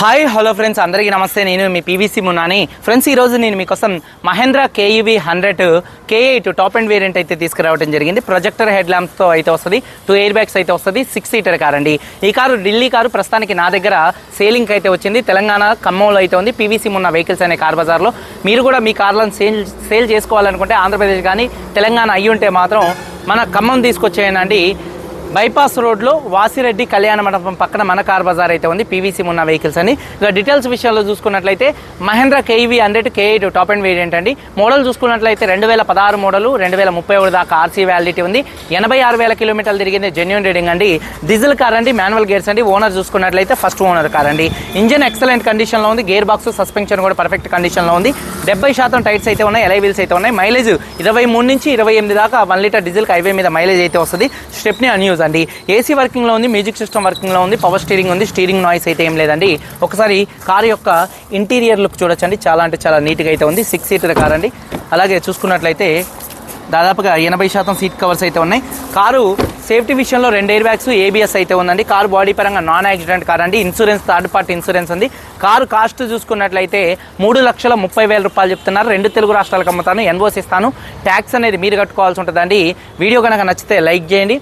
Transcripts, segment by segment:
Hi hello friends అందరికీ నమస్తే. నేను మీ పీవీసీ మున్నాని ఫ్రెండ్స్ ఈరోజు నేను మీకోసం Mahindra KUV hundred K eight top end variant అయితే తీసుకురావడం జరిగింది. ప్రొజెక్టర్ హెడ్ ల్యాంప్స్తో అయితే వస్తుంది. టూ ఎయిర్ బ్యాగ్స్ అయితే వస్తుంది. సిక్స్ సీటర్ కార్ అండి. ఈ కారు ఢిల్లీ కారు ప్రస్తుతానికి నా దగ్గర సేలింగ్ అయితే వచ్చింది. తెలంగాణ ఖమ్మంలో అయితే ఉంది. పీవీసీ మున్న వెహికల్స్ అనే కార్ బజార్లో. మీరు కూడా మీ కార్లను సేల్ సేల్ చేసుకోవాలనుకుంటే ఆంధ్రప్రదేశ్ కానీ తెలంగాణ అయ్యి ఉంటే మాత్రం మన ఖమ్మం తీసుకొచ్చేయనండి బైపాస్ రోడ్లో వాసిరెడ్డి కళ్యాణ మండపం పక్కన మన కార్ బజార్ అయితే ఉంది. పీవీసీ ఉన్న వెహికల్స్ అని. ఇక డీటెయిల్స్ విషయంలో చూసుకున్నట్లయితే Mahindra KUV hundred K eight top end variant అండి. మోడల్ చూసుకున్నట్లయితే రెండు వేల పదహారు మోడల్ రెండు వేల ముప్పై ఒకటి దాకా ఆర్సీ వ్యాలిడిటీ ఉంది. ఎనభై ఆరు వేల కిలోమీటర్లు తిరిగింది జెన్యున్ రీడింగ్ అండి. డీజిల్ కార్ అండి మాన్యువల్ గేర్స్ అండి. ఓనర్ చూసుకున్నట్లయితే ఫస్ట్ ఓనర్ కార్ అండి. ఇంజన్ ఎక్సలెంట్ కండిషన్లో ఉంది. గేర్ బాక్స్ సస్పెన్షన్ కూడా పర్ఫెక్ట్ కండిషన్లో ఉంది. డెబ్బై శాతం టైర్స్ అయితే ఉన్నాయి ఎలై వీల్స్ అయితే ఉన్నాయి. మైలేజ్ ఇరవై మూడు నుంచి ఇరవై ఎనిమిది దాకా వన్ లీటర్ డీజిల్ హైవే మీద మైలేజ్ అయితే వస్తుంది. స్టెప్ని అన్యూజ్ అండి. ఏసీ వర్కింగ్లో ఉంది మ్యూజిక్ సిస్టమ్ వర్కింగ్లో ఉంది పవర్ స్టీరింగ్ ఉంది స్టీరింగ్ నాయిస్ అయితే ఏం లేదండి. ఒకసారి కార్ యొక్క ఇంటీరియర్ లుక్ చూడొచ్చండి. చాలా అంటే చాలా నీట్గా అయితే ఉంది. సిక్స్ సీటర్ కార్ అండి. అలాగే చూసుకున్నట్లయితే దాదాపుగా ఎనభై శాతం సీట్ కవర్స్ అయితే ఉన్నాయి. కారు సేఫ్టీ విషయంలో రెండు ఎయిర్ బ్యాగ్స్ ఏబిఎస్ అయితే ఉందండి. కారు బాడీ పరంగా నాన్ యాక్సిడెంట్ కార్ అండి. ఇన్సూరెన్స్ థర్డ్ పార్టీ ఇన్సూరెన్స్ ఉంది. కారు కాస్ట్ చూసుకున్నట్లయితే మూడు లక్షల ముప్పై వేల రూపాయలు చెప్తున్నారు. రెండు తెలుగు రాష్ట్రాలకు అమ్ముతాను ఎన్ఓసి ఇస్తాను. ట్యాక్స్ అనేది మీరు కట్టుకోవాల్సి ఉంటుందండి. వీడియో కనుక నచ్చితే లైక్ చేయండి.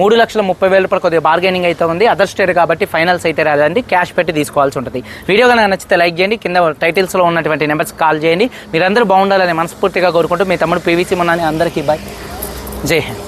మూడు లక్షల ముప్పై వేల రూపాయలు కొద్దిగా బార్గెనింగ్ అయితే ఉంది. అదర్ స్టేట్ కాబట్టి ఫైనల్స్ అయితే రాదండి. క్యాష్ పెట్టి తీసుకోవాల్సి ఉంటుంది. వీడియో కనుక నచ్చితే లైక్ చేయండి. కింద టైటిల్స్లో ఉన్నటువంటి నెంబర్స్ కాల్ చేయండి. మీరందరూ బాగుండాలని మనస్ఫూర్తిగా కోరుకుంటూ మీ తమ్ముడు పీవీసీ మొన్న అందరికీ బాయ్ జై హింద్.